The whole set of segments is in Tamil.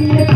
Yeah.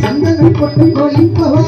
சந்தனம் கொட்டுங்கோ கோயில் பவா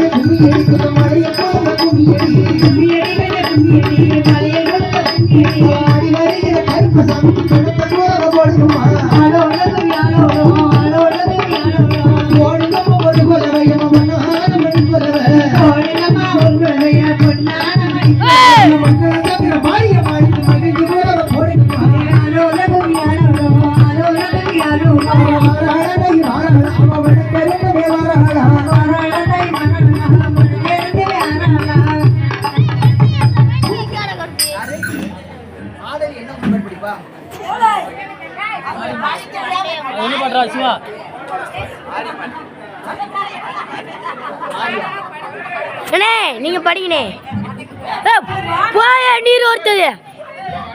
கும்மி ஒண்ணு பண்றா சிவா. அண்ணே நீங்க படிங்கண்ணே. ஏ, போய நீர் ஒருத்தது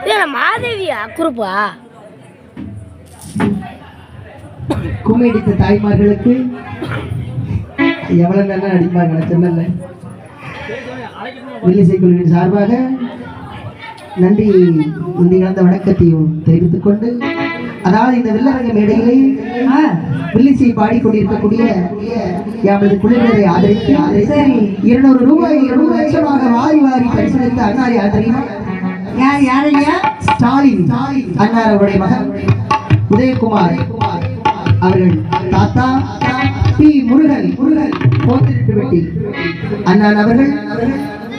இது மாதவியா குரூப்பா தாய்மார்களுக்கு எவ்வளவு நல்லா அடிப்பாங்க சொன்னல வில்லிசை குழுவின் சார்பாக நன்றி. முந்தி கலந்த வணக்கத்தையும் தெரிவித்துக் கொண்டு அதாவது இந்த வில்லரங்க மேடையிலே வில்லிசை பாடிக்கொண்டிருக்கக்கூடிய எமது குழுவினரை ஆதரித்து ஆதரித்து இருநூறு ரூபாய் இருநூறு லட்சமாக வாரி வாரி பரிசளித்த அண்ணாரி ஆதரிமா யார் யாரையா ஸ்டாலின் அண்ணார் அவருடைய மகன் உதயகுமார் அவர்கள் தாத்தா பி முருகன் முருகன் போத்திருட்டு வெட்டி அண்ணன் அவர்கள்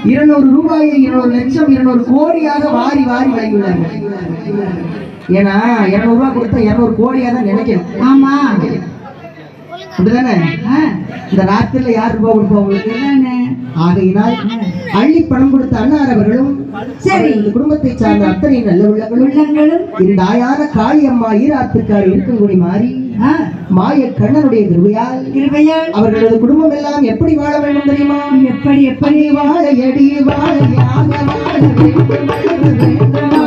இருநூறு ரூபாயை இருநூறு லட்சம் இருநூறு கோடியாக வாரி வாரி வழங்கியுள்ளார்கள் ஏன்னா இருநூறு ரூபாய் கொடுத்தா இருநூறு கோடியா தான் நினைக்கிறேன் ஆமா. அப்படிதானே? இந்த ராத்திரில யார் ரூபாய் கொடுப்பா உங்களுக்கு? ஆகையினால் அள்ளி பணம் கொடுத்த அண்ணார் அவர்களும் சரி. குடும்பத்தை சார்ந்த அத்தனை நல்ல உள்ளங்களும் உள்ளங்களும் இரண்டாயான காளியம்மா ஈராத்துக்கார் இருக்கங்குடி மாறி மாய கண்ணனுடைய கிருபையால் கிருபையால் அவர்களது குடும்பம் எல்லாம் எப்படி வாழ வேண்டும் தெரியுமா எப்படி எப்படி வாழ எடி வாழ வாழ வேண்டும்.